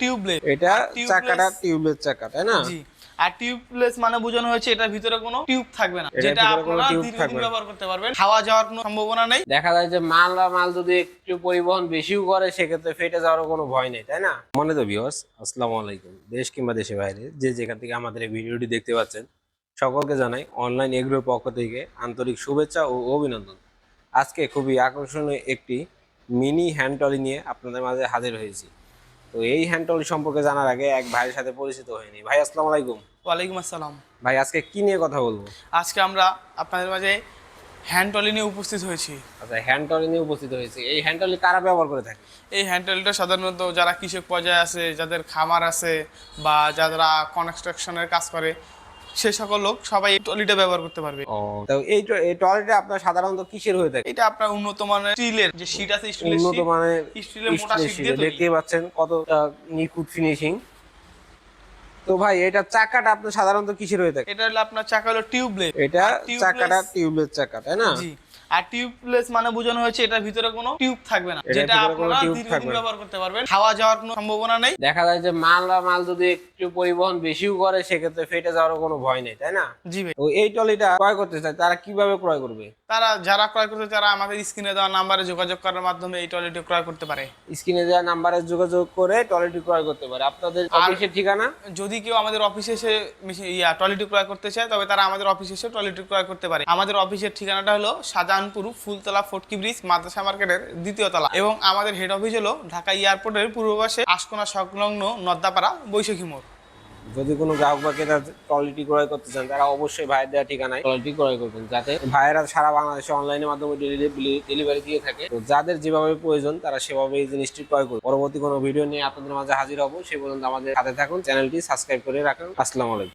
Tubeless এটা চাকাটা tubeless চাকা তাই না? জি। আর টিউবলেস মানে বোঝানো হয়েছে এটার ভিতরে কোনো টিউব থাকবে না। যেটা আপনারা দীর্ঘদিন ব্যবহার করতে পারবেন। হাওয়া যাওয়ার কোনো সম্ভাবনা নেই। দেখা যায় যে মাল বা মাল যদি একটু পরিবহন বেশিও করে সেক্ষেত্রে ফেটে যাওয়ার কোনো ভয় নেই তাই না? মনে তো ভিউয়ার্স আসসালামু আলাইকুম। দেশ কিংবা দেশের বাইরে যে যেখান থেকে আমাদের এই ভিডিওটি দেখতে পাচ্ছেন সকলকে জানাই অনলাইন এগ্রোর পক্ষ থেকে আন্তরিক শুভেচ্ছা ও অভিনন্দন। আজকে খুবই আকর্ষণীয় একটি মিনি হ্যান্ড ট্রলি নিয়ে আপনাদের মাঝে হাজির হয়েছি। তো এই হ্যান্ড ট্রলি সম্পর্কে জানার আগে এক ভাইয়ের সাথে পরিচিত হয়নি ভাই আসসালামু আলাইকুম। ওয়ালাইকুম আসসালাম। ভাই আজকে কি নিয়ে কথা বলব? আজকে আমরা আপনাদের মাঝে হ্যান্ড টলি নিয়ে উপস্থিত হয়েছি। আচ্ছা হ্যান্ড ট্রলি নিয়ে উপস্থিত হয়েছি। এই হ্যান্ড ট্রলি কারা ব্যবহার করে থাকে? এই হ্যান্ড টলিটা সাধারণত যারা কৃষক পর্যায়ে আছে যাদের খামার আছে বা যারা কনস্ট্রাকশনের কাজ করে সে সকল লোক সবাই এই টলিটা ব্যবহার করতে পারবে। তো এই ট- এই টয়লেটে আপনার সাধারণত কিসের হয়ে থাকে? এটা আপনার উন্নত মানের স্টিলের যে শীট আছে স্টিলের উন্নত মানের স্টিলের মোটা শীট দিয়ে দেখতে পাচ্ছেন কত নিখুঁত ফিনিশিং তো ভাই এটা চাকাটা আপনার সাধারণত কিসের হয়ে থাকে? এটা হলো আপনার চাকা হলো টিউবলেস এটা চাকাটা টিউবলেস চাকা তাই না? জি। আর টিউবলেস মানে বোঝানো হয়েছে এটার ভিতরে কোনো টিউব থাকবে না যেটা আপনারা দীর্ঘদিন ব্যবহার করতে পারবেন। হাওয়া যাওয়ার কোনো সম্ভাবনা নেই। দেখা যায় যে মাল বা মাল যদি একটু পরিবহন বেশিও করে সেক্ষেত্রে ফেটে যাওয়ার কোনো ভয় নেই তাই না? জি ভাই। তো এই ট্রলিটা ক্রয় করতে চায় তারা কীভাবে ক্রয় করবে? তারা যারা ক্রয় করতে তারা আমাদের স্ক্রিনে দেওয়া নাম্বারে যোগাযোগ করার মাধ্যমে এই টয়লেটটি ক্রয় করতে পারে। স্ক্রিনে দেওয়া নাম্বারে যোগাযোগ করে ট্রলিটি ক্রয় করতে পারে। আপনাদের অফিসের ঠিকানা? যদি কেউ আমাদের অফিসে এসে ইয়া টয়লেটটি ক্রয় করতে চায় তবে তারা আমাদের অফিসে এসে টয়লেটটি ক্রয় করতে পারে। আমাদের অফিসের ঠিকানাটা হলো শাহজাহানপুর ফুলতলা ফটকি ব্রিজ মাদ্রাসা মার্কেটের দ্বিতীয় তলা। এবং আমাদের হেড অফিস হলো ঢাকা এয়ারপোর্টের পূর্ব পাশে আশকোনা সংলগ্ন নদ্দাপাড়া বৈশাখী মোড়। যদি কোনো গ্রাহক বা ক্রেতা কোয়ালিটি ক্রয় করতে চান, তারা অবশ্যই ভাইয়ের দেওয়া ঠিকানায় কোয়ালিটি ক্রয় করবেন, যাতে ভাইয়েরা সারা বাংলাদেশে অনলাইনের মাধ্যমে ডেলিভারি দিয়ে থাকে। তো যাদের যেভাবে প্রয়োজন, তারা সেভাবে এই জিনিসটি ক্রয় করবে পরবর্তী কোনো ভিডিও নিয়ে আপনাদের মাঝে হাজির হব। সে পর্যন্ত আমাদের সাথে থাকুন চ্যানেলটি সাবস্ক্রাইব করে রাখুন। আসসালামু আলাইকুম।